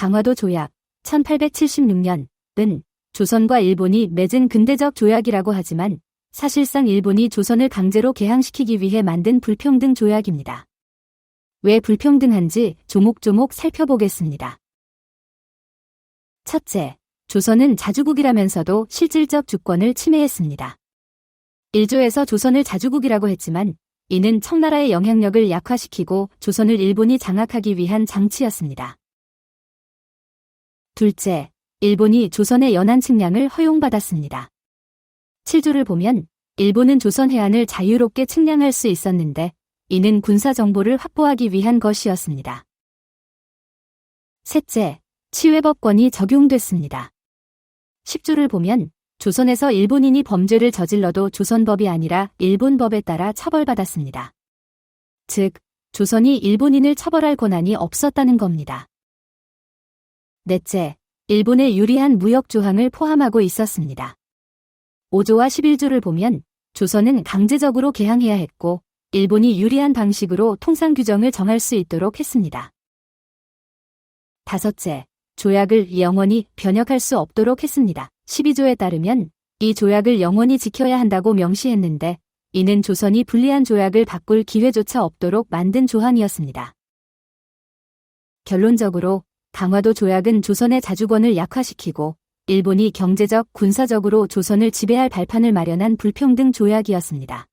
강화도 조약 1876년 은 조선과 일본이 맺은 근대적 조약이라고 하지만 사실상 일본이 조선을 강제로 개항시키기 위해 만든 불평등 조약입니다. 왜 불평등한지 조목조목 살펴보겠습니다. 첫째, 조선은 자주국이라면서도 실질적 주권을 침해했습니다. 1조에서 조선을 자주국이라고 했지만 이는 청나라의 영향력을 약화시키고 조선을 일본이 장악하기 위한 장치였습니다. 둘째, 일본이 조선의 연안 측량을 허용받았습니다. 7조를 보면 일본은 조선 해안을 자유롭게 측량할 수 있었는데 이는 군사 정보를 확보하기 위한 것이었습니다. 셋째, 치외법권이 적용됐습니다. 10조를 보면 조선에서 일본인이 범죄를 저질러도 조선법이 아니라 일본법에 따라 처벌받았습니다. 즉, 조선이 일본인을 처벌할 권한이 없었다는 겁니다. 넷째, 일본에 유리한 무역 조항을 포함하고 있었습니다. 5조와 11조를 보면 조선은 강제적으로 개항해야 했고 일본이 유리한 방식으로 통상 규정을 정할 수 있도록 했습니다. 다섯째, 조약을 영원히 변혁할 수 없도록 했습니다. 12조에 따르면 이 조약을 영원히 지켜야 한다고 명시했는데 이는 조선이 불리한 조약을 바꿀 기회조차 없도록 만든 조항이었습니다. 결론적으로 강화도 조약은 조선의 자주권을 약화시키고 일본이 경제적, 군사적으로 조선을 지배할 발판을 마련한 불평등 조약이었습니다.